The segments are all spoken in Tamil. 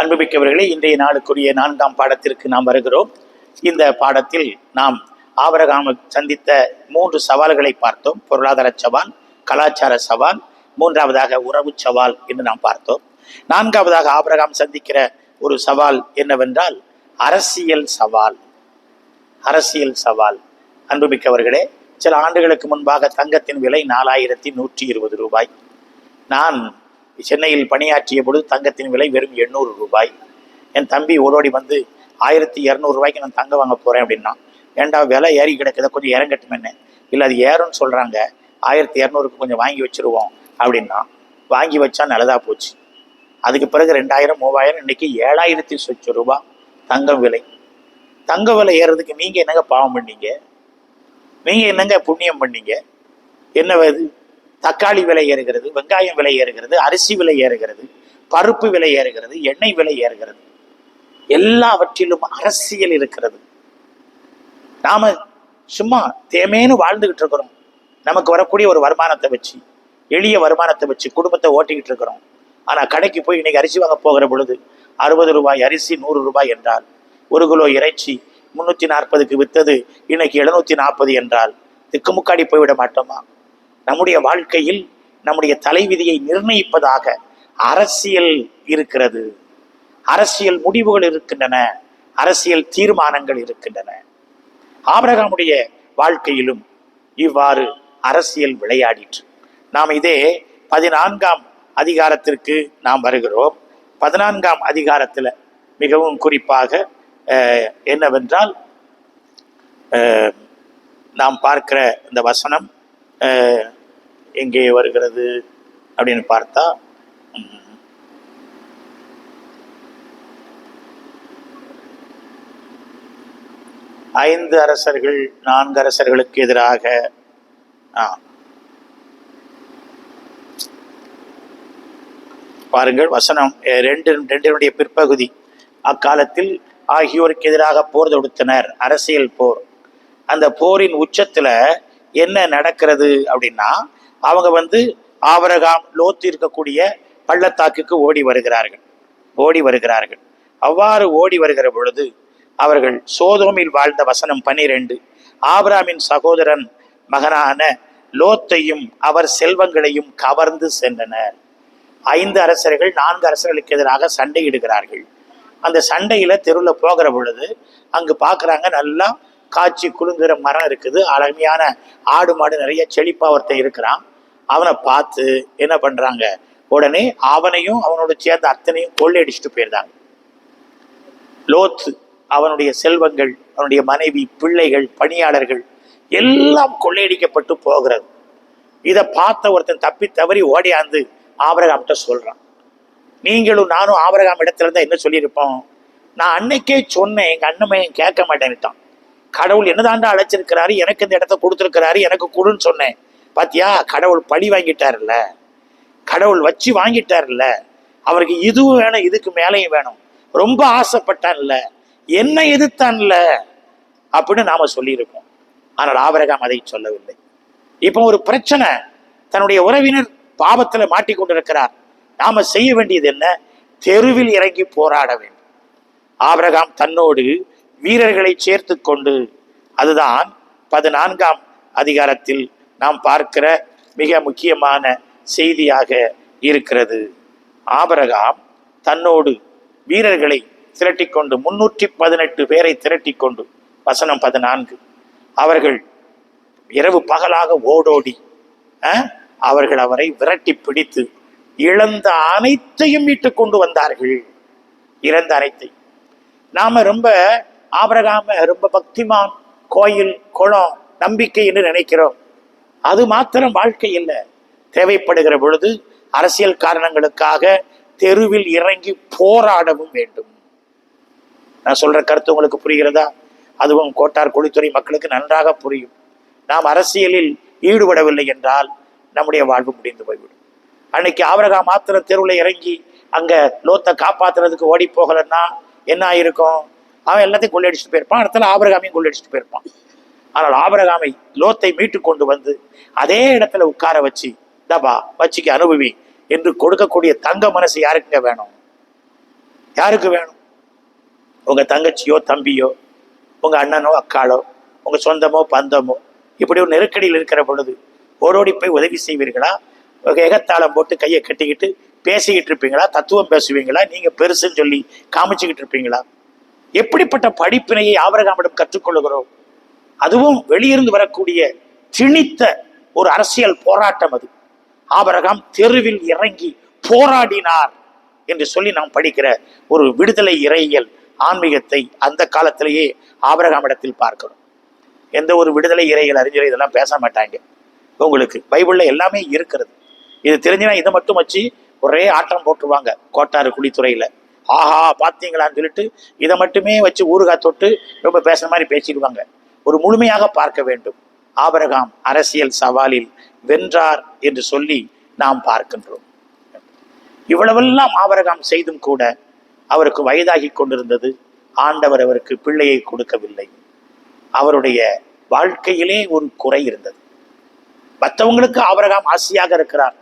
அன்புமிக்கவர்களே இன்றைய நாளுக்குரிய நான்காம் பாடத்திற்கு நாம் வருகிறோம். இந்த பாடத்தில் நாம் ஆபரகாம சந்தித்த மூன்று சவால்களை பார்த்தோம். பொருளாதார சவால் கலாச்சார சவால் மூன்றாவதாக உறவு சவால் என்று நாம் பார்த்தோம். நான்காவதாக ஆபரகாம் சந்திக்கிற ஒரு சவால் என்னவென்றால் அரசியல் சவால். அரசியல் சவால். அன்புமிக்கவர்களே சில ஆண்டுகளுக்கு முன்பாக தங்கத்தின் விலை நாலாயிரத்தி நூற்றி இருபது ரூபாய். நான் சென்னையில் பணியாற்றிய பொழுது தங்கத்தின் விலை வெறும் எண்ணூறு ரூபாய். என் தம்பி ஓடோடி வந்து ஆயிரத்தி இரநூறுவாய்க்கு நான் தங்கம் வாங்க போகிறேன் அப்படின்னா ஏண்டா விலை ஏறி கிடக்குதா கொஞ்சம் இறங்கட்டும் என்ன இல்லை அது ஏறும்னு சொல்கிறாங்க ஆயிரத்தி இரநூறுக்கு கொஞ்சம் வாங்கி வச்சிருவோம் அப்படின்னா வாங்கி வச்சா நல்லதாக போச்சு. அதுக்கு பிறகு ரெண்டாயிரம் மூவாயிரம் இன்னைக்கு ஏழாயிரத்தி சொச்ச ரூபா தங்கம் விலை. தங்க விலை ஏறுறதுக்கு நீங்கள் என்னங்க பாவம் பண்ணீங்க? நீங்கள் என்னங்க புண்ணியம் பண்ணீங்க? என்ன தக்காளி விலை ஏறுகிறது வெங்காயம் விலை ஏறுகிறது அரிசி விலை ஏறுகிறது பருப்பு விலை ஏறுகிறது எண்ணெய் விலை ஏறுகிறது. எல்லாவற்றிலும் அரசியல் இருக்கிறது. நாம சும்மா தேமேன்னு வாழ்ந்துகிட்டு இருக்கிறோம். நமக்கு வரக்கூடிய ஒரு வருமானத்தை வச்சு எளிய வருமானத்தை வச்சு குடும்பத்தை ஓட்டிக்கிட்டு இருக்கிறோம். ஆனா கடைக்கு போய் இன்னைக்கு அரிசி வாங்க போகிற பொழுது அறுபது ரூபாய் அரிசி நூறு ரூபாய் என்றால் ஒரு கிலோ இறைச்சி முன்னூத்தி நாற்பதுக்கு வித்தது இன்னைக்கு எழுநூத்தி நாற்பது என்றால் திக்குமுக்காடி போய்விட மாட்டோமா? நம்முடைய வாழ்க்கையில் நம்முடைய தலைவிதியை நிர்ணயிப்பதாக அரசியல் இருக்கிறது. அரசியல் முடிவுகள் இருக்கின்றன. அரசியல் தீர்மானங்கள் இருக்கின்றன. ஆபரகமுடைய வாழ்க்கையிலும் இவ்வாறு அரசியல் விளையாடிற்று. நாம் இதே பதினான்காம் அதிகாரத்திற்கு நாம் வருகிறோம். பதினான்காம் அதிகாரத்தில் மிகவும் குறிப்பாக என்னவென்றால் நாம் பார்க்கிற இந்த வசனம் எங்கே வருகிறது அப்படின்னு பார்த்தா ஐந்து அரசர்கள் நான்கு அரசர்களுக்கு எதிராக பாருங்கள் வசனம் ரெண்டு ரெண்டினுடைய பிற்பகுதி. அக்காலத்தில் ஆகியோருக்கு எதிராக போர் தொடுத்தனர் அரசியல் போர். அந்த போரின் உச்சத்துல என்ன நடக்கிறது அப்படின்னா அவங்க வந்து ஆவரகாம் லோத்து இருக்கக்கூடிய பள்ளத்தாக்குக்கு ஓடி வருகிறார்கள். ஓடி வருகிறார்கள். அவ்வாறு ஓடி வருகிற பொழுது அவர்கள் சோதோமில் வாழ்ந்த வசனம் பனிரெண்டு ஆபராமின் சகோதரன் மகனான லோத்தையும் அவர் செல்வங்களையும் கவர்ந்து சென்றனர். ஐந்து அரசர்கள் நான்கு அரசர்களுக்கு எதிராக சண்டையிடுகிறார்கள். அந்த சண்டையில தெருவில் போகிற பொழுது அங்கு பார்க்குறாங்க நல்லா காய்ச்சி குலுங்குற மரம் இருக்குது. அழமையான ஆடு மாடு நிறைய செழிப்பாக ஒருத்தன் இருக்கிறான். அவனை பார்த்து என்ன பண்றாங்க? உடனே அவனையும் அவனோட சேர்ந்த அத்தனையும் கொள்ளையடிச்சிட்டு போயிருந்தாங்க லோத்து அவனுடைய செல்வங்கள் அவனுடைய மனைவி பிள்ளைகள் பணியாளர்கள் எல்லாம் கொள்ளையடிக்கப்பட்டு போகிறது. இதை பார்த்த ஒருத்தன் தப்பி தவறி ஓடியாந்து ஆபரகாம்கிட்ட சொல்றான். நீங்களும் நானும் ஆபரகாம் இடத்துல இருந்தா என்ன சொல்லியிருப்போம்? நான் அன்னைக்கே சொன்னேன் எங்க அண்ணமையும் கேட்க மாட்டேன்ட்டான் கடவுள் என்னதாண்டா அழைச்சிருக்கிறாரு? எனக்கு இந்த இடத்த கொடுத்துருக்கிறாரு எனக்கு கொடுன்னு சொன்னேன். பாத்தியா? கடவுள் பழி வாங்கிட்டாருல்ல. கடவுள் வச்சு வாங்கிட்டாருல்ல. அவருக்கு இதுவும் வேணும் இதுக்கு மேலேயும் வேணும். ரொம்ப ஆசைப்பட்டான்ல. என்ன எதிர்த்தான்ல? அப்படின்னு நாம சொல்லியிருக்கோம். ஆனால் ஆபரகம் அதை சொல்லவில்லை. இப்போ ஒரு பிரச்சனை. தன்னுடைய உறவினர் பாவத்துல மாட்டிக்கொண்டிருக்கிறார். நாம செய்ய வேண்டியது என்ன? தெருவில் இறங்கி போராட வேண்டும். ஆபரகாம் தன்னோடு வீரர்களை சேர்த்து கொண்டு அதுதான் பதினான்காம் அதிகாரத்தில் நாம் பார்க்கிற மிக முக்கியமான செய்தியாக இருக்கிறது. ஆபரகாம் தன்னோடு வீரர்களை திரட்டிக்கொண்டு முன்னூற்றி பதினெட்டு பேரை திரட்டிக்கொண்டு வசனம் பதினான்கு அவர்கள் இரவு பகலாக ஓடோடி அவர்கள் அவரை விரட்டி பிடித்து இழந்த அனைத்தையும் மீட்டு கொண்டு வந்தார்கள். இறந்த அனைத்தை நாம ரொம்ப ஆபரகாம ரொம்ப பக்திமான் கோயில் குளம் நம்பிக்கை என்று நினைக்கிறோம். அது மாத்திரம் வாழ்க்கை இல்லை. தேவைப்படுகிற பொழுது அரசியல் காரணங்களுக்காக தெருவில் இறங்கி போராடவும் வேண்டும். நான் சொல்ற கருத்து உங்களுக்கு புரிகிறதா? அதுவும் கோட்டார் கொடித்துறை மக்களுக்கு நன்றாக புரியும். நாம் அரசியலில் ஈடுபடவில்லை என்றால் நம்முடைய வாழ்வு முடிந்து போய்விடும். அன்னைக்கு ஆபரகா மாத்திரம் தெருவில் இறங்கி அங்க லோத்தை காப்பாத்துறதுக்கு ஓடி போகலன்னா என்ன ஆயிருக்கும்? அவன் எல்லாத்தையும் கொள்ளையடிச்சுட்டு போயிருப்பான். இடத்துல ஆபரகாமையும் கொள்ளையடிச்சுட்டு போயிருப்பான். ஆனால் ஆபரகாமை லோத்தை மீட்டு கொண்டு வந்து அதே இடத்துல உட்கார வச்சு தபா வச்சுக்க அனுபவி என்று கொடுக்கக்கூடிய தங்க மனசு யாருக்குங்க வேணும்? யாருக்கு வேணும்? உங்க தங்கச்சியோ தம்பியோ உங்க அண்ணனோ அக்காளோ உங்க சொந்தமோ பந்தமோ இப்படி ஒரு நெருக்கடியில் இருக்கிற பொழுது ஓடோடி போய் உதவி செய்வீர்களா? எகத்தாளம் போட்டு கையை கட்டிக்கிட்டு பேசிக்கிட்டு இருப்பீங்களா? தத்துவம் பேசுவீங்களா? நீங்க பெருசுன்னு சொல்லி காமிச்சுக்கிட்டு இருப்பீங்களா? எப்படிப்பட்ட படிப்பினையை ஆபரகாமிடம் கற்றுக்கொள்கிறோம் அதுவும் வெளியிருந்து வரக்கூடிய திணித்த ஒரு அரசியல் போராட்டம் அது. ஆபரகாம் தெருவில் இறங்கி போராடினார் என்று சொல்லி நாம் படிக்கிற ஒரு விடுதலை இறையியல் ஆன்மீகத்தை அந்த காலத்திலேயே ஆபரகாமிடத்தில் பார்க்கிறோம். எந்த ஒரு விடுதலை இறையியல் அறிஞர் இதெல்லாம் பேச மாட்டாங்க. உங்களுக்கு பைபிளில் எல்லாமே இருக்கிறது. இது தெரிஞ்சுனா இதை மட்டும் வச்சு ஒரே ஆட்டம் போட்டுருவாங்க. கோட்டாறு குடித்துறையில். ஆஹா பார்த்தீங்களான்னு சொல்லிட்டு இதை மட்டுமே வச்சு ஊறுகாய் தொட்டு ரொம்ப பேசுற மாதிரி பேசிடுவாங்க. ஒரு முழுமையாக பார்க்க வேண்டும். ஆபரகாம் அரசியல் சவாலில் வென்றார் என்று சொல்லி நாம் பார்க்கின்றோம். இவ்வளவெல்லாம் ஆபரகாம் செய்தும் கூட அவருக்கு வயதாகி கொண்டிருந்தது. ஆண்டவர் அவருக்கு பிள்ளையை கொடுக்கவில்லை. அவருடைய வாழ்க்கையிலே ஒரு குறை இருந்தது. மற்றவங்களுக்கு ஆபரகாம் ஆசையாக இருக்கிறார்.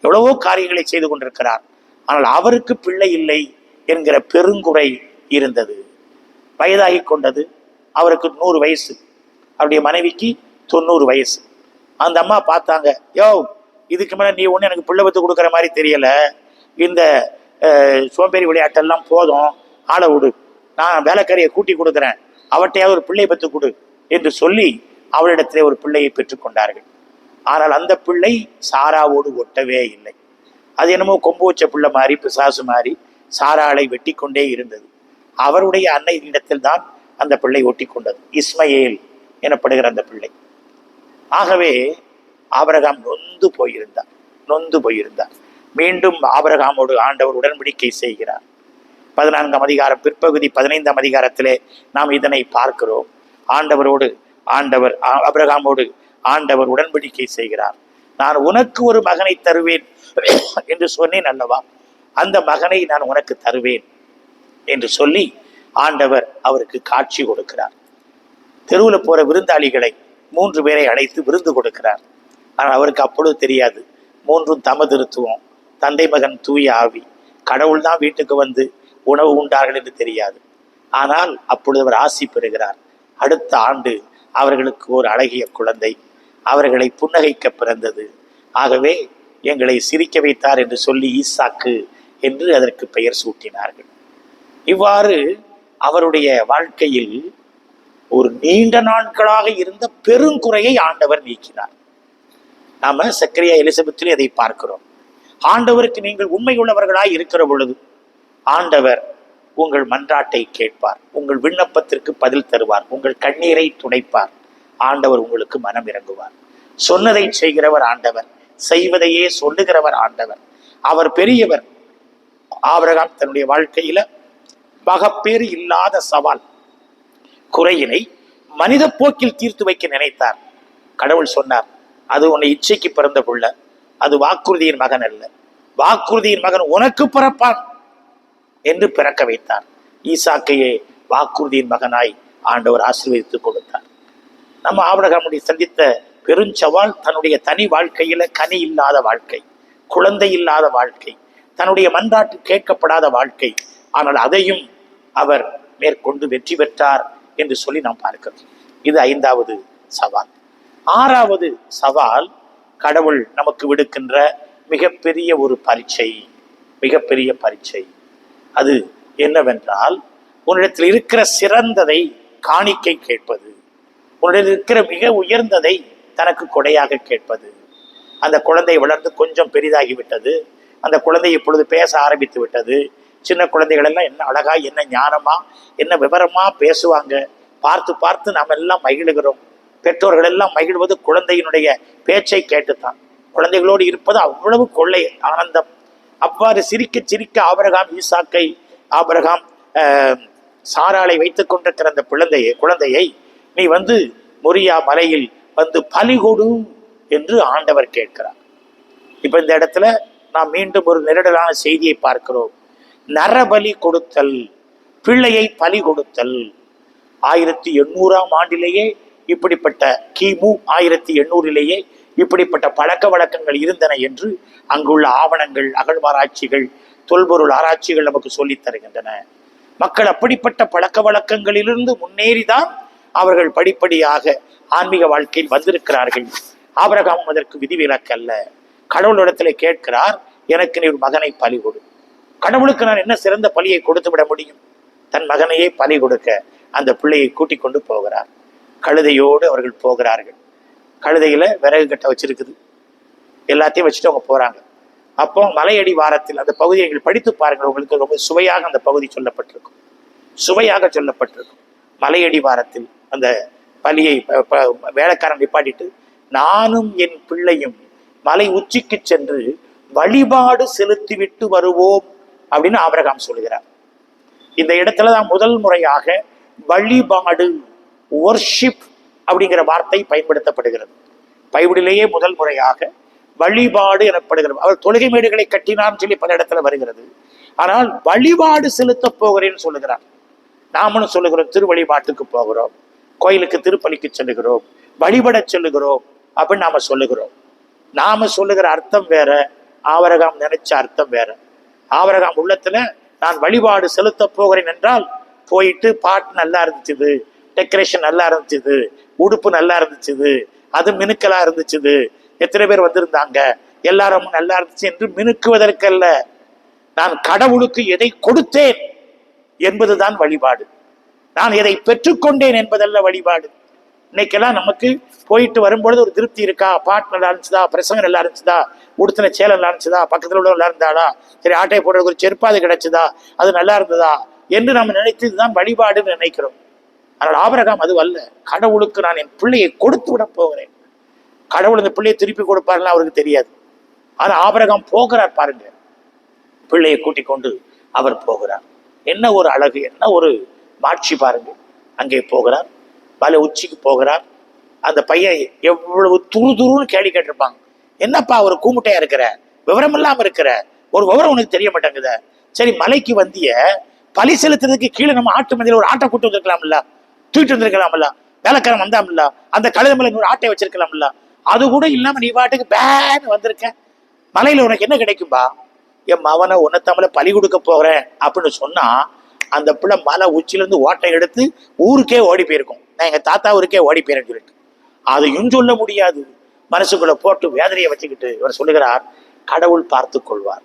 எவ்வளவோ காரியங்களை செய்து கொண்டிருக்கிறார். ஆனால் அவருக்கு பிள்ளை இல்லை. என்கிற பெருங்குறை இருந்தது. வயதாகி கொண்டது. அவருக்கு நூறு வயசு. அவருடைய மனைவிக்கு தொண்ணூறு வயசு. அந்த அம்மா பார்த்தாங்க யோ இதுக்கு மேலே நீ ஒன்று எனக்கு பிள்ளை பத்து கொடுக்குற மாதிரி தெரியல. இந்த சோம்பேறி விளையாட்டெல்லாம் போதும். ஆளை விடு. நான் வேலைக்காரியை கூட்டி கொடுக்குறேன். அவட்டையாவது ஒரு பிள்ளை பத்து கொடு. என்று சொல்லி அவளிடத்திலே ஒரு பிள்ளையை பெற்றுக்கொண்டார்கள் ஆனால் அந்த பிள்ளை சாராவோடு ஒட்டவே இல்லை. அது என்னமோ கொம்பு வச்ச பிள்ளை மாதிரி பிசாசு மாதிரி. சாராளை வெட்டி கொண்டே இருந்தது. அவருடைய அன்னை இடத்தில் தான் அந்த பிள்ளை ஒட்டி கொண்டது இஸ்மயேல் எனப்படுகிற அந்த பிள்ளை. ஆகவே ஆபரகாம் நொந்து போயிருந்தார். நொந்து போயிருந்தார். மீண்டும் ஆபரகாமோடு ஆண்டவர் உடன்படிக்கை செய்கிறார். பதினான்காம் அதிகாரம் பிற்பகுதி பதினைந்தாம் அதிகாரத்திலே நாம் இதனை பார்க்கிறோம். ஆண்டவரோடு ஆண்டவர் அபிரகாமோடு ஆண்டவர் உடன்படிக்கை செய்கிறார். நான் உனக்கு ஒரு மகனை தருவேன் என்று சொன்னேன் அல்லவா? அந்த மகனை நான் உனக்கு தருவேன் என்று சொல்லி ஆண்டவர் அவருக்கு காட்சி கொடுக்கிறார். தெருவில் போற விருந்தாளிகளை மூன்று பேரை அழைத்து விருந்து கொடுக்கிறார். ஆனால் அவருக்கு அப்பொழுது தெரியாது. மூன்றும் தமதிருத்துவம் தந்தை மகன் தூய ஆவி. கடவுள் தான் வீட்டுக்கு வந்து உணவு உண்டார்கள் என்று தெரியாது. ஆனால் அப்பொழுது அவர் ஆசி பெறுகிறார். அடுத்த ஆண்டு அவர்களுக்கு ஒரு அழகிய குழந்தை. அவர்களை புன்னகைக்க பிறந்தது. ஆகவே எங்களை சிரிக்க வைத்தார் என்று சொல்லி ஈசாக்கு என்று அதற்கு பெயர் சூட்டினார்கள். இவ்வாறு அவருடைய வாழ்க்கையில் ஒரு நீண்ட நாட்களாக இருந்த பெருங்குறையை ஆண்டவர் நீக்கினார். நாம சக்கரியா எலிசபெத்திலும் அதை பார்க்கிறோம். ஆண்டவருக்கு நீங்கள் உண்மை உள்ளவர்களாய் இருக்கிற பொழுது ஆண்டவர் உங்கள் மன்றாட்டை கேட்பார். உங்கள் விண்ணப்பத்திற்கு பதில் தருவார். உங்கள் கண்ணீரை துடைப்பார். ஆண்டவர் உங்களுக்கு மனம் இறங்குவார். சொன்னதை செய்கிறவர் ஆண்டவர். செய்வதையே சொல்லுகிறவர் ஆண்டவர். அவர் பெரியவர். ஆபிரகாம் தன்னுடைய வாழ்க்கையில மகப்பேறு இல்லாத சவால். குறையினை மனித போக்கில் தீர்த்து வைக்க நினைத்தார். கடவுள் சொன்னார் அது உன்னை இச்சைக்கு பிறந்த புள்ள அது வாக்குறுதியின் மகன் அல்ல. வாக்குறுதியின் மகன் உனக்கு பிறப்பான் என்று பிறக்க வைத்தார். ஈசாக்கையே வாக்குறுதியின் மகனாய் ஆண்டவர் ஆசீர்வதித்து கொடுத்தார். நம்ம ஆபிரகாமுடைய சந்தித்த பெருஞ்சவால் தன்னுடைய தனி வாழ்க்கையில கனி இல்லாத வாழ்க்கை குழந்தை இல்லாத வாழ்க்கை தன்னுடைய மன்றாட்டு கேட்கப்படாத வாழ்க்கை. ஆனால் அதையும் அவர் மேற்கொண்டு வெற்றி பெற்றார் என்று சொல்லி நாம் பார்க்கிறோம். இது ஐந்தாவது சவால். ஆறாவது சவால் கடவுள் நமக்கு விடுக்கின்ற மிகப்பெரிய ஒரு பரீட்சை மிகப்பெரிய பரீட்சை. அது என்னவென்றால் உன்னிடத்தில் இருக்கிற சிறந்ததை காணிக்கை கேட்பது உன்னிடத்தில் இருக்கிற மிக உயர்ந்ததை தனக்கு கொடையாக கேட்பது. அந்த குழந்தை வளர்ந்து கொஞ்சம் பெரிதாகிவிட்டது அந்த குழந்தை இப்பொழுது பேச ஆரம்பித்து விட்டது. சின்ன குழந்தைகள் எல்லாம் என்ன அழகா என்ன ஞானமா என்ன விவரமா பேசுவாங்க. பார்த்து பார்த்து நாம் எல்லாம் மகிழுகிறோம். பெற்றோர்கள் எல்லாம் மகிழ்வது குழந்தையினுடைய பேச்சை கேட்டுத்தான். குழந்தைகளோடு இருப்பது அவ்வளவு கொள்ளை ஆனந்தம். அவ்வாறு சிரிக்க சிரிக்க ஆபரகாம் ஈசாக்கை ஆபரகாம் சாராலை சாராளை கொண்டிருக்கிற அந்த குழந்தையை குழந்தையை நீ வந்து மொரியா மலையில் வந்து பலி கொடு என்று ஆண்டவர் கேட்கிறார். இப்ப இந்த இடத்துல நாம் மீண்டும் ஒரு நெருடலான செய்தியை பார்க்கிறோம். நரபலி கொடுத்தல் பிள்ளையை பலி கொடுத்தல். ஆயிரத்தி எண்ணூறாம் ஆண்டிலேயே இப்படிப்பட்ட கிமு ஆயிரத்தி எண்ணூறிலேயே இப்படிப்பட்ட பழக்க வழக்கங்கள் இருந்தன என்று அங்குள்ள ஆவணங்கள் அகழ்வாராய்ச்சிகள் தொல்பொருள் ஆராய்ச்சிகள் நமக்கு சொல்லித் தருகின்றன. மக்கள் அப்படிப்பட்ட பழக்க வழக்கங்களிலிருந்து முன்னேறிதான் அவர்கள் படிப்படியாக ஆன்மீக வாழ்க்கையில் வந்திருக்கிறார்கள். ஆபிரகாமும் அதற்கு விதிவிலக்கல்ல கடவுளிடத்தில் கேட்கிறார் எனக்கு நீ ஒரு மகனை பலி கொடு. கடவுளுக்கு நான் என்ன சிறந்த பலியை கொடுத்து விட முடியும்? தன் மகனையே பலி கொடுக்க அந்த பிள்ளையை கூட்டிக் கொண்டு போகிறார். கழுதையோடு அவர்கள் போகிறார்கள். கழுதையில விறகு கட்ட வச்சிருக்குது. எல்லாத்தையும் வச்சுட்டு அவங்க போறாங்க. அப்போ மலையடி வாரத்தில் அந்த பகுதியை நீங்கள் படித்து பாருங்கள். உங்களுக்கு ரொம்ப சுவையாக அந்த பகுதி சொல்லப்பட்டிருக்கும். சுவையாக சொல்லப்பட்டிருக்கும். மலையடி வாரத்தில் அந்த பலியை வேலைக்காரன் நிப்பாட்டிட்டு நானும் என் பிள்ளையும் மலை உச்சிக்கு சென்று வழிபாடு செலுத்திவிட்டு வருவோம் அப்படின்னு ஆபிரகாம் சொல்கிறார். இந்த இடத்துல தான் முதல் முறையாக வழிபாடு ஒர்ஷிப் அப்படிங்கிற வார்த்தை பயன்படுத்தப்படுகிறது. பைபிளிலேயே முதல் முறையாக வழிபாடு எனப்படுகிறது. அவர் தொழுகை மேடுகளை கட்டினார்னு சொல்லி பல இடத்துல வருகிறது. ஆனால் வழிபாடு செலுத்த போகிறேன்னு சொல்லுகிறார். நாமளும் சொல்லுகிறோம் திருவழிபாட்டுக்கு போகிறோம் கோயிலுக்கு திருப்பலிக்கு செல்லுகிறோம் வழிபட செல்லுகிறோம் அப்படின்னு நாம சொல்லுகிறோம். நாம சொல்லுகிற அர்த்தம் வேற ஆவரகாம் நினைச்ச அர்த்தம் வேற. ஆவரகாம் உள்ளத்துல நான் வழிபாடு செலுத்த போகிறேன் என்றால் போயிட்டு பாட்டு நல்லா இருந்துச்சுது டெக்கரேஷன் நல்லா இருந்துச்சுது உடுப்பு நல்லா இருந்துச்சுது அது மினுக்கலா இருந்துச்சுது. எத்தனை பேர் வந்திருந்தாங்க? எல்லாரும் நல்லா இருந்துச்சு என்று மினுக்குவதற்கல்ல. நான் கடவுளுக்கு எதை கொடுத்தேன் என்பதுதான் வழிபாடு. நான் எதை பெற்றுக்கொண்டேன் என்பதல்ல வழிபாடு. இன்னைக்கெல்லாம் நமக்கு போயிட்டு வரும்பொழுது ஒரு திருப்தி இருக்கா? பாட்டு நல்லா இருந்துச்சுதா பிரசங்கம் நல்லா இருந்துச்சுதா உடுத்தின சேலை நல்லா இருந்துச்சுதா பக்கத்தில் உள்ள நல்லா இருந்தாளா? சரி ஆட்டை போடுறதுக்கு ஒரு செருப்பாது கிடைச்சதா? அது நல்லா இருந்ததா? என்று நம்ம நினைத்து இதுதான் வழிபாடுன்னு நினைக்கிறோம். ஆனால் ஆபரகம் அது அல்ல. கடவுளுக்கு நான் என் பிள்ளையை கொடுத்து விட போகிறேன். கடவுள் இந்த பிள்ளையை திருப்பி கொடுப்பாருன்னு அவருக்கு தெரியாது. ஆனால் ஆபரகம் போகிறார் பாருங்க. பிள்ளையை கூட்டிக் கொண்டு அவர் போகிறார். என்ன ஒரு அழகு என்ன ஒரு மாட்சி பாருங்க. அங்கே போகிறார். மலை உச்சிக்கு போகிறார். அந்த பையன் எவ்வளவு துரு துருன்னு கேள்வி கேட்டிருப்பாங்க. என்னப்பா ஒரு கூமுட்டையா இருக்கிற? விவரம் இல்லாம இருக்கிற? ஒரு விவரம் உனக்கு தெரிய மாட்டேங்குத சரி மலைக்கு வந்திய பழி செலுத்துறதுக்கு கீழே நம்ம ஆட்டு மந்தியில ஒரு ஆட்டை கூட்டு வந்திருக்கலாம்ல? தூக்கிட்டு வந்திருக்கலாம்ல? வேலைக்காரன் வந்தாம்ல அந்த கழுத மேல இன்னொரு ஆட்டை வச்சிருக்கலாம்ல? அது கூட இல்லாம நீ பாட்டுக்கு பேன்னு வந்திருக்க. மலையில உனக்கு என்ன கிடைக்கும்பா? என் மவனை உன்னத்தமிழ பழி கொடுக்க போகிறேன் அப்படின்னு சொன்னா அந்த பிள்ளை மலை உச்சிலேருந்து ஓட்டை எடுத்து ஊருக்கே ஓடி போயிருக்கும். நான் எங்க தாத்தா ஊருக்கே ஓடி போயிருன்னு சொல்லிட்டு. அதையும் சொல்ல முடியாது. மனசுக்குள்ள போட்டு வேதனையை வச்சுக்கிட்டு இவர் சொல்லுகிறார் கடவுள் பார்த்து கொள்வார்.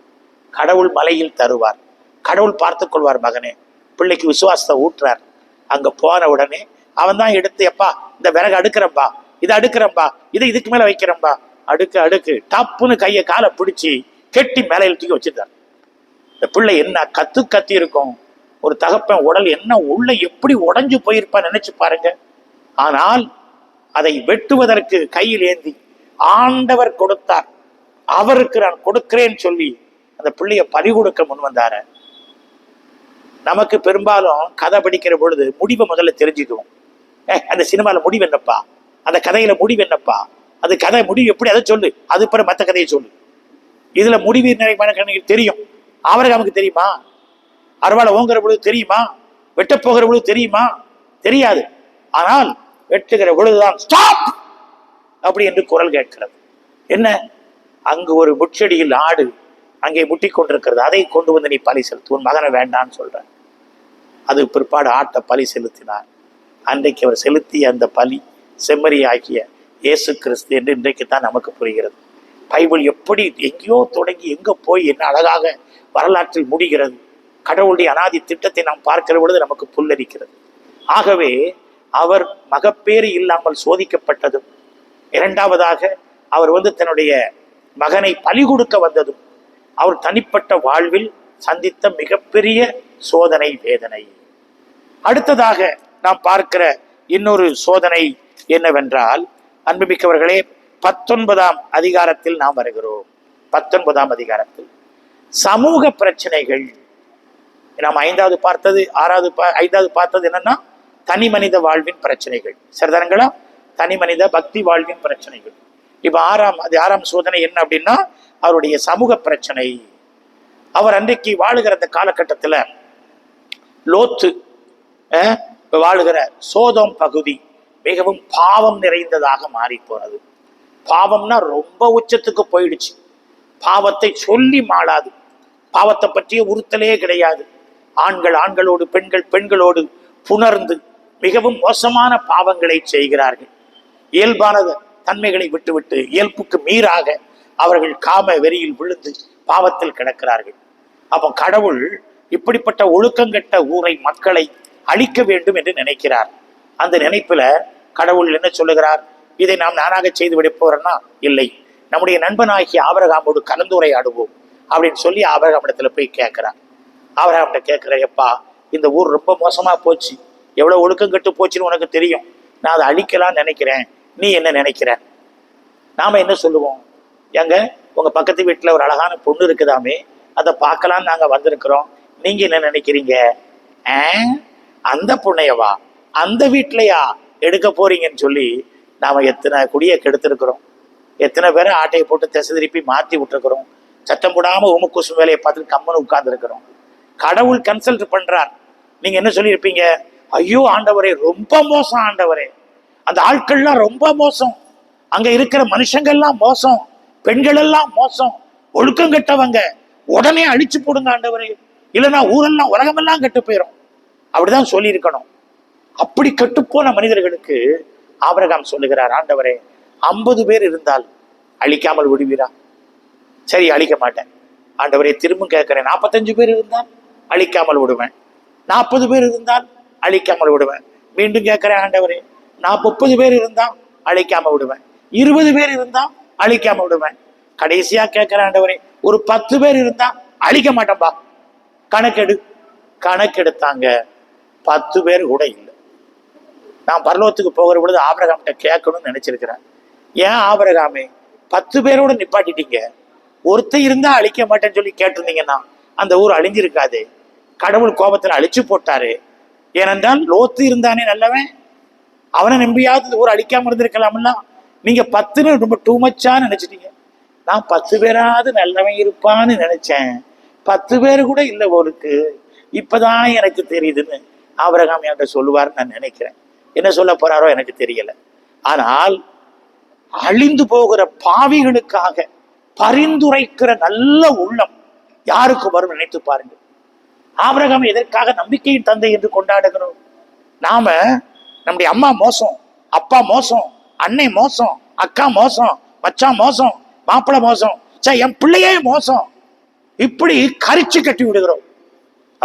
கடவுள் மலையில் தருவார். கடவுள் பார்த்து கொள்வார் மகனே. பிள்ளைக்கு விசுவாசத்தை ஊட்டுறார். அங்க போன உடனே அவன் தான் எடுத்து எப்பா இந்த விறகு அடுக்கிறப்பா இதை அடுக்கிறப்பா இதை இதுக்கு மேல வைக்கிறப்பா அடுக்கு அடுக்கு டப்புன்னு கையை காலை பிடிச்சி கெட்டி மேலே தூக்கி வச்சிருந்தார். இந்த பிள்ளை என்ன கத்து கத்தி இருக்கும் ஒரு தகப்பன் உடல் என்ன உள்ள எப்படி உடஞ்சு போயிருப்பா நினைச்சு பாருங்க. ஆனால் அதை வெட்டுவதற்கு கையில் ஏந்தி ஆண்டவர் கொடுத்தார். அவருக்கு நான் கொடுக்கிறேன் சொல்லி அந்த பிள்ளைய பறி கொடுக்க முன் வந்தார. நமக்கு பெரும்பாலும் கதை படிக்கிற பொழுது முடிவை முதல்ல தெரிஞ்சுக்குவோம். ஏ அந்த சினிமால முடிவு என்னப்பா? அந்த கதையில முடிவு என்னப்பா? அது கதை முடிவு எப்படி? அதை சொல்லு. அது பிறகு மற்ற கதையை சொல்லு. இதுல முடிவு நிறைய தெரியும். அவருக்கு நமக்கு தெரியுமா? அறுவாலை ஓங்குற பொழுது தெரியுமா? வெட்டப் போகிற பொழுது தெரியுமா? தெரியாது. ஆனால் வெட்டுகிற பொழுதுதான் ஸ்டாப்! அப்படி என்று குரல் கேட்கிறது. என்ன? அங்கு ஒரு முச்செடியில் ஆடு அங்கே முட்டி கொண்டிருக்கிறது. அதை கொண்டு வந்து நீ பலி செலுத்து. உன் மகனை வேண்டான்னு சொல்ற அது பிற்பாடு ஆட்டை பலி செலுத்தினார். அன்றைக்கு அவர் செலுத்திய அந்த பலி செம்மறி ஆகிய இயேசு கிறிஸ்து என்று இன்றைக்கு தான் நமக்கு புரிகிறது. பைபிள் எப்படி எங்கேயோ தொடங்கி எங்கே போய் என்ன அழகாக வரலாற்றில் முடிகிறது. கடவுளுடைய அனாதி திட்டத்தை நாம் பார்க்கிற பொழுது நமக்கு புல்லரிக்கிறது. ஆகவே அவர் மகப்பேறு இல்லாமல் சோதிக்கப்பட்டதும் இரண்டாவதாக அவர் வந்து தன்னுடைய மகனை பலி கொடுக்க வந்ததும் அவர் தனிப்பட்ட வாழ்வில் சந்தித்த மிகப்பெரிய சோதனை வேதனை. அடுத்ததாக நாம் பார்க்கிற இன்னொரு சோதனை என்னவென்றால் அன்புமிக்கவர்களே பத்தொன்பதாம் அதிகாரத்தில் நாம் வருகிறோம். பத்தொன்பதாம் அதிகாரத்தில் சமூக பிரச்சனைகள் நாம் ஐந்தாவது பார்த்தது ஆறாவது பா- ஐந்தாவது பார்த்தது என்னன்னா தனி மனித வாழ்வின் பிரச்சனைகள். சரிதானுங்களா? தனி மனித பக்தி வாழ்வின் பிரச்சனைகள். இப்போ ஆறாம் அது ஆறாம் சோதனை என்ன அப்படின்னா அவருடைய சமூக பிரச்சனை. அவர் அன்றைக்கு வாழுகிற அந்த காலகட்டத்தில் லோத்து வாழுகிற சோதம் பகுதி மிகவும் பாவம் நிறைந்ததாக மாறி போனது. பாவம்னா ரொம்ப உச்சத்துக்கு போயிடுச்சு. பாவத்தை சொல்லி மாளாது. பாவத்தை பற்றிய உறுத்தலே கிடையாது. ஆண்கள் ஆண்களோடு பெண்கள் பெண்களோடு புணர்ந்து மிகவும் மோசமான பாவங்களை செய்கிறார்கள். இயல்பான தன்மைகளை விட்டுவிட்டு இயல்புக்கு மீறாக அவர்கள் காம வெறியில் விழுந்து பாவத்தில் கிடக்கிறார்கள். அப்போ கடவுள் இப்படிப்பட்ட ஒழுக்கங்கெட்ட ஊரை மக்களை அழிக்க வேண்டும் என்று நினைக்கிறார். அந்த நினைப்புல கடவுள் என்ன சொல்லுகிறார்? இதை நாம் நானாக செய்து விடுப்போறேன்னா இல்லை. நம்முடைய நண்பனாகிய ஆபரகாமோடு கலந்துரையாடுவோம் அப்படின்னு சொல்லி ஆபரகாம் போய் கேட்கிறார். ஆபரகாம்கிட்ட கேட்கிற எப்பா இந்த ஊர் ரொம்ப மோசமா போச்சு. எவ்வளவு ஒழுக்கம் கெட்டு போச்சுன்னு உனக்கு தெரியும். நான் அதை அழிக்கலாம்னு நினைக்கிறேன். நீ என்ன நினைக்கிற? நாம என்ன சொல்லுவோம்? எங்க உங்க பக்கத்து வீட்டுல ஒரு அழகான பொண்ணு இருக்குதாமே. அதை பார்க்கலாம்னு நாங்க வந்திருக்கிறோம். நீங்க என்ன நினைக்கிறீங்க? ஆ? அந்த பொண்ணையவா? அந்த வீட்லையா? எடுக்க போறீங்கன்னு சொல்லி நாம எத்தனை குடியை கெடுத்திருக்கிறோம். எத்தனை பேரை ஆட்டையை போட்டு திசை திருப்பி மாத்தி விட்டுருக்குறோம். சத்தம் போடாமல் உமுக்குசும் வேலையை பார்த்துட்டு கம்மனு உட்காந்துருக்குறோம் கடவுள் கன்சல்ட் பண்றார். நீங்க என்ன சொல்லியிருப்பீங்க? ஐயோ ஆண்டவரே ரொம்ப மோசம் ஆண்டவரே. அந்த ஆட்கள்லாம் ரொம்ப மோசம். அங்க இருக்கிற மனுஷங்கள்லாம் மோசம். பெண்கள் எல்லாம் மோசம். ஒழுக்கம் கெட்டவங்க. உடனே அழிச்சு போடுங்க ஆண்டவரே. இல்லைன்னா ஊரெல்லாம் உலகமெல்லாம் கெட்டு போயிடும் அப்படிதான் சொல்லியிருக்கணும். அப்படி கெட்டுப்போன மனிதர்களுக்கு ஆபரகாம் சொல்லுகிறார் ஆண்டவரே ஐம்பது பேர் இருந்தால் அழிக்காமல் விடுவீரா? சரி அழிக்க மாட்டேன். ஆண்டவரே திரும்ப கேட்கிறேன் நாற்பத்தஞ்சு பேர் இருந்தால்? அழிக்காமல் விடுவேன். நாற்பது பேர் இருந்தால் அழிக்காமல் விடுவேன். மீண்டும் கேட்கிறேன் ஆண்டவரே நான் முப்பது பேர் இருந்தால் அழிக்காம விடுவேன். இருபது பேர் இருந்தால் அழிக்காம விடுவேன். கடைசியா கேட்கிறேன் ஆண்டவரே ஒரு பத்து பேர் இருந்தா அழிக்க மாட்டேன்பா கணக்கெடு கணக்கெடுத்தாங்க. பத்து பேர் கூட இல்லை. நான் பரலோகத்துக்கு போகிற பொழுது ஆபரகாம்கிட்ட கேட்கணும்னு நினைச்சிருக்கிறேன். ஏன் ஆபரகாமே? பத்து பேரோட நிப்பாட்டிட்டீங்க. ஒருத்தர் இருந்தா அழிக்க மாட்டேன்னு சொல்லி கேட்டிருந்தீங்கன்னா அந்த ஊர் அழிஞ்சிருக்காதே. கடவுள் கோபத்தில் அழிச்சு போட்டாரு. ஏனென்றால் லோத்து இருந்தானே நல்லவன். அவனை நம்பியாவது இந்த ஊர் அழிக்காம இருந்திருக்கலாம்ல. நீங்க பத்துன்னு ரொம்ப டூ மச்சா நினைச்சிட்டீங்க. நான் பத்து பேராவது நல்லவன் இருப்பான்னு நினைச்சேன். பத்து பேர் கூட இல்லை ஒருக்கு இப்பதான் எனக்கு தெரியுதுன்னு ஆபரகாம் என்கிட்ட சொல்லுவார்னு நான் நினைக்கிறேன். என்ன சொல்ல போறாரோ எனக்கு தெரியல. ஆனால் அழிந்து போகிற பாவிகளுக்காக பரிந்துரைக்கிற நல்ல உள்ளம் யாருக்கு வரும் நினைத்து பாருங்க ஆபரகம் எதற்காக நம்பிக்கையின் தந்தை என்று கொண்டாடுகிறோம்? நாம நம்முடைய அம்மா மோசம் அப்பா மோசம் அன்னை மோசம் அக்கா மோசம் மச்சான் மோசம் மாப்பிள்ள மோசம் சே என் பிள்ளையே மோசம். இப்படி கரிச்சு கட்டி விடுகிறோம்.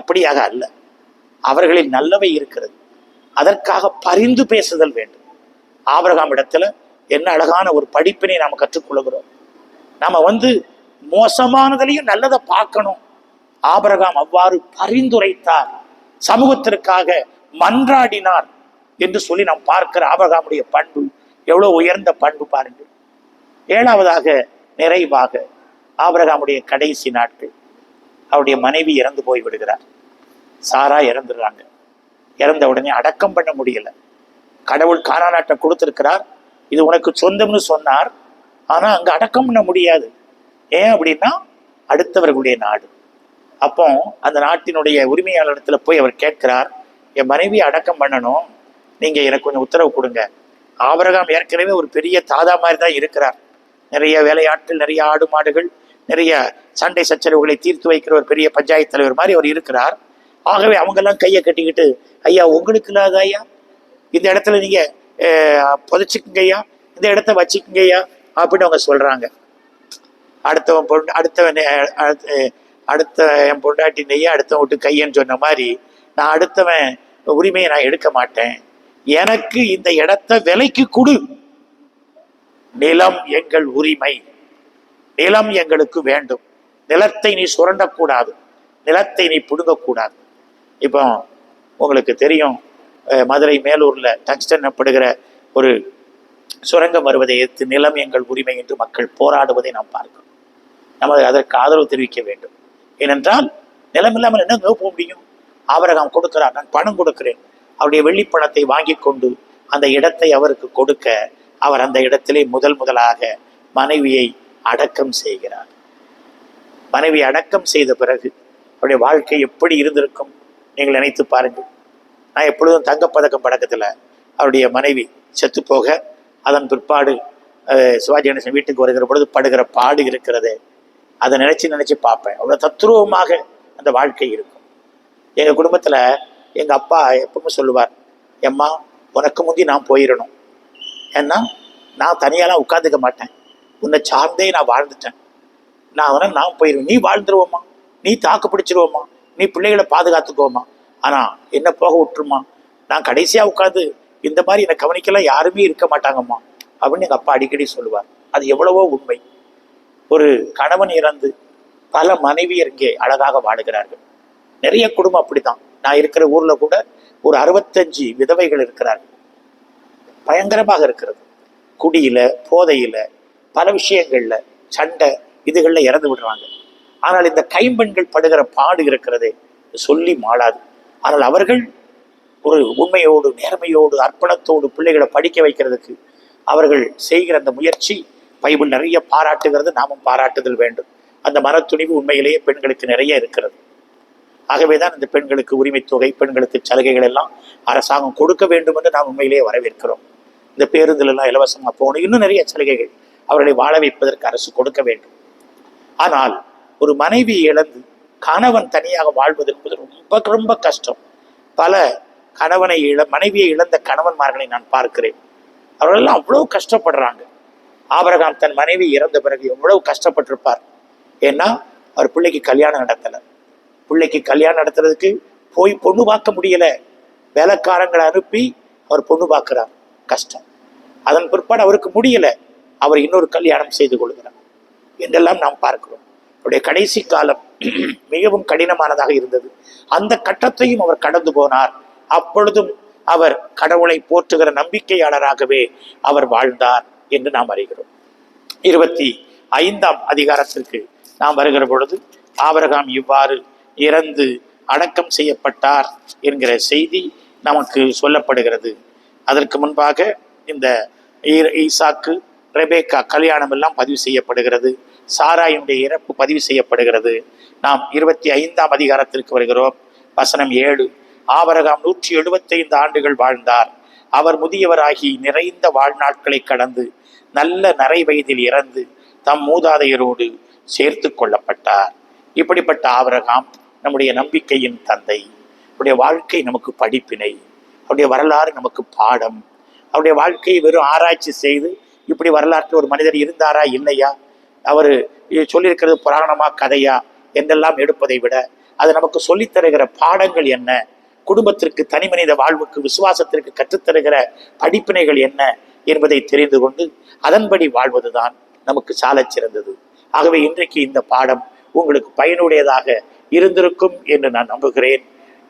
அப்படியாக அல்ல. அவர்களில் நல்லவை இருக்கிறது. அதற்காக பரிந்து பேசுதல் வேண்டும். ஆபிரகாம் இடத்துல என்ன அழகான ஒரு படிப்பினை நாம் கற்றுக்கொள்கிறோம். நாம வந்து மோசமானதுலையும் நல்லதை பார்க்கணும். ஆபரகாம் அவ்வாறு பரிந்துரைத்தார். சமூகத்திற்காக மன்றாடினார் என்று சொல்லி நாம் பார்க்கிற ஆபரகாமுடைய பண்பு எவ்வளவு உயர்ந்த பண்பு பாருங்கள். ஏழாவதாக நிறைவாக ஆபரகாமுடைய கடைசி நாட்கள் அவருடைய மனைவி இறந்து போய் விடுகிறார். சாரா இறந்துடுறாங்க. இறந்த உடனே அடக்கம் பண்ண முடியல. கடவுள் கானா நாட்டை கொடுத்திருக்கிறார். இது உனக்கு சொந்தம்னு சொன்னார். ஆனா அங்க அடக்கம் பண்ண முடியாது. ஏன் அப்படின்னா அடுத்தவர்களுடைய நாடு. அப்போ அந்த நாட்டினுடைய உரிமையாளரிடத்துல போய் அவர் கேட்கிறார் என் மனைவி அடக்கம் பண்ணணும். நீங்க எனக்கு கொஞ்சம் உத்தரவு கொடுங்க. ஆபரகாம் ஏற்கனவே ஒரு பெரிய தாதா மாதிரி தான் இருக்கிறார். நிறைய வேலையாட்கள் நிறைய ஆடு மாடுகள் நிறைய சண்டை சச்சரவுகளை தீர்த்து வைக்கிற ஒரு பெரிய பஞ்சாயத்து தலைவர் மாதிரி அவர் இருக்கிறார். ஆகவே அவங்கெல்லாம் கையை கட்டிக்கிட்டு ஐயா உங்களுக்கு இல்லாத ஐயா? இந்த இடத்துல நீங்க புதைச்சிக்குங்க ஐயா. இந்த இடத்த வச்சுக்குங்க ஐயா. அப்படின்னு அவங்க சொல்றாங்க. அடுத்தவன் பொண்ணு அடுத்தவன் அடுத்த- என் பொண்டாட்டி நெய்ய அடுத்தவன் விட்டு கையன்னு சொன்ன மாதிரி நான் அடுத்தவன் உரிமையை நான் எடுக்க மாட்டேன். எனக்கு இந்த இடத்த விலைக்கு கொடு. நிலம் எங்கள் உரிமை. நிலம் எங்களுக்கு வேண்டும். நிலத்தை நீ சுரண்டக்கூடாது. நிலத்தை நீ பிடுங்கக்கூடாது. இப்போ உங்களுக்கு தெரியும் மதுரை மேலூரில் டங்ஸ்டன் எனப்படுகிற ஒரு சுரங்கம் வருவதை எதிர்த்து நிலம் எங்கள் உரிமை என்று மக்கள் போராடுவதை நாம் பார்க்கிறோம். நம்ம அதற்கு ஆதரவு தெரிவிக்க வேண்டும். ஏனென்றால் நிலம் இல்லாமல் என்ன போக முடியும்? ஆபரகம் கொடுக்கிறார் நான் பணம் கொடுக்கிறேன். அவருடைய வெள்ளிப்பணத்தை வாங்கி கொண்டு அந்த இடத்தை அவருக்கு கொடுக்க அவர் அந்த இடத்திலே முதல் முதலாக மனைவியை அடக்கம் செய்கிறார். மனைவி அடக்கம் செய்த பிறகு அவருடைய வாழ்க்கை எப்படி இருந்திருக்கும்? நீங்கள் நினைத்து பாருங்கள். நான் எப்பொழுதும் தங்கப்பதக்கம் படக்கத்தில் அவருடைய மனைவி செத்து போக அதன் பிற்பாடு சிவாஜி கணேசன் வீட்டுக்கு வருகிற பொழுது படுகிற பாடு இருக்கிறது. அதை நினச்சி நினச்சி பார்ப்பேன். அவ்வளோ தத்ரூபமாக அந்த வாழ்க்கை இருக்கும். எங்கள் குடும்பத்தில் எங்கள் அப்பா எப்பவுமே சொல்லுவார் எம்மா உனக்கு முந்தி நான் போயிடணும் ஏன்னா நான் தனியாலாம் உட்காந்துக்க மாட்டேன். உன்னை சார்ந்தே நான் வாழ்ந்துட்டேன். நான் அவனை நான் போயிடுவேன் நீ வாழ்ந்துருவோமா நீ தாக்கு பிடிச்சிருவோமா நீ பிள்ளைகளை பாதுகாத்துக்குவோமா ஆனால் என்ன போக விட்டுருமா? நான் கடைசியாக உட்காந்து இந்த மாதிரி என்னை கவனிக்கலாம் யாருமே இருக்க மாட்டாங்கம்மா. அப்படின்னு எங்கள் அப்பா அடிக்கடி சொல்லுவார். அது எவ்வளவோ உண்மை. ஒரு கணவன் இறந்து பல மனைவியர் இங்கே அழகாக வாழுகிறார்கள். நிறைய குடும்பம் அப்படிதான் நான் இருக்கிற ஊர்ல கூட ஒரு அறுபத்தஞ்சு விதவைகள் இருக்கிறார்கள். பயங்கரமாக இருக்கிறது. குடியில போதையில பல விஷயங்கள்ல சண்டை இதுகள்ல இறந்து விடுறாங்க. ஆனால் இந்த கைம்பெண்கள் படுகிற பாடு இருக்கிறதே சொல்லி மாளாது. ஆனால் அவர்கள் ஒரு உண்மையோடு நேர்மையோடு அர்ப்பணத்தோடு பிள்ளைகளை படிக்க வைக்கிறதுக்கு அவர்கள் செய்கிற அந்த முயற்சி பைபிள் நிறைய பாராட்டுகிறது நாமும் பாராட்டுதல் வேண்டும். அந்த மனத்துணிவு உண்மையிலேயே பெண்களுக்கு நிறைய இருக்கிறது. ஆகவே தான் இந்த பெண்களுக்கு உரிமை தொகை பெண்களுக்கு சலுகைகள் எல்லாம் அரசாங்கம் கொடுக்க வேண்டும் என்று நாம் உண்மையிலேயே வரவேற்கிறோம். இந்த பேருந்துல எல்லாம் இலவசமாக போகணும். இன்னும் நிறைய சலுகைகள் அவர்களை வாழ வைப்பதற்கு அரசு கொடுக்க வேண்டும். ஆனால் ஒரு மனைவி இழந்து கணவன் தனியாக வாழ்வது என்பது ரொம்ப ரொம்ப கஷ்டம். பல கணவனை இழ மனைவியை இழந்த கணவன்மார்களை நான் பார்க்கிறேன். அவர்களெல்லாம் அவ்வளோ கஷ்டப்படுறாங்க. ஆபரகாம் தன் மனைவி இறந்த பிறகு எவ்வளவு கஷ்டப்பட்டிருப்பார்? ஏன்னா அவர் பிள்ளைக்கு கல்யாணம் நடத்தலை. பிள்ளைக்கு கல்யாணம் நடத்துறதுக்கு போய் பொண்ணு பார்க்க முடியல. வேலைக்காரங்களை அனுப்பி அவர் பொண்ணு பார்க்கிறார். கஷ்டம். அதன் பிற்பாடு அவருக்கு முடியல. அவர் இன்னொரு கல்யாணம் செய்து கொள்கிறார். என்றெல்லாம் நாம் பார்க்கிறோம். அவருடைய கடைசி காலம் மிகவும் கடினமானதாக இருந்தது. அந்த கட்டத்தையும் அவர் கடந்து போனார். அப்பொழுதும் அவர் கடவுளை போற்றுகிற நம்பிக்கையாளராகவே அவர் வாழ்ந்தார். என்று நாம் அறிகிறோம். இருபத்தி ஐந்தாம் அதிகாரத்திற்கு நாம் வருகிற பொழுது ஆபரகாம் இவ்வாறு இறந்து அடக்கம் செய்யப்பட்டார் என்கிற செய்தி நமக்கு சொல்லப்படுகிறது. அதற்கு முன்பாக இந்த ஈ- ஈசாக்கு ரெபேக்கா கல்யாணம் எல்லாம் பதிவு செய்யப்படுகிறது. சாராயினுடைய இறப்பு பதிவு செய்யப்படுகிறது. நாம் இருபத்தி ஐந்தாம் அதிகாரத்திற்கு வருகிறோம். வசனம் ஏழு ஆபரகாம் நூற்றி எழுபத்தைந்து ஆண்டுகள் வாழ்ந்தார். அவர் முதியவராகி நிறைந்த வாழ்நாட்களை கடந்து நல்ல நரை வயதில் இறந்து தம் மூதாதையரோடு சேர்த்து கொள்ளப்பட்டார். இப்படிப்பட்ட ஆபரகாம் நம்முடைய நம்பிக்கையின் தந்தை. அவருடைய வாழ்க்கை நமக்கு படிப்பினை. அவருடைய வரலாறு நமக்கு பாடம். அவருடைய வாழ்க்கையை வெறும் ஆராய்ச்சி செய்து இப்படி வரலாற்றில் ஒரு மனிதர் இருந்தாரா இல்லையா? அவர் சொல்லியிருக்கிறது புராணமா கதையா? என்றெல்லாம் எடுப்பதை விட அது நமக்கு சொல்லித்தருகிற பாடங்கள் என்ன? குடும்பத்திற்கு தனிமனித வாழ்வுக்கு விசுவாசத்திற்கு கற்றுத்தருகிற படிப்பினைகள் என்ன என்பதை தெரிந்து கொண்டு அதன்படி வாழ்வதுதான் நமக்கு சாலச் சிறந்தது. ஆகவே இன்றைக்கு இந்த பாடம் உங்களுக்கு பயனுடையதாக இருந்திருக்கும் என்று நான் நம்புகிறேன்.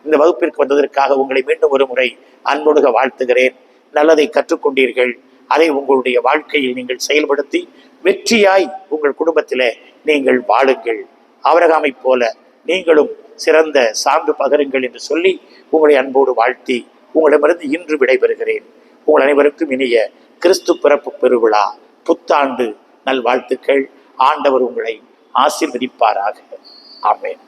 இந்த வகுப்பிற்கு வந்ததற்காக உங்களை மீண்டும் ஒரு முறை அன்பொடுக வாழ்த்துகிறேன். நல்லதை கற்றுக்கொண்டீர்கள். அதை உங்களுடைய வாழ்க்கையில் நீங்கள் செயல்படுத்தி வெற்றியாய் உங்கள் குடும்பத்தில் நீங்கள் வாழுங்கள். அவரகாமை போல நீங்களும் சிறந்த சான்று பகருங்கள் என்று சொல்லி உங்களை அன்போடு வாழ்த்தி உங்களிடமிருந்து இன்று விடைபெறுகிறேன். உங்கள் அனைவருக்கும் இனிய கிறிஸ்து பிறப்பு பெருவிழா புத்தாண்டு நல்வாழ்த்துக்கள். ஆண்டவர் உங்களை ஆசிர்வதிப்பாராக. ஆமேன்.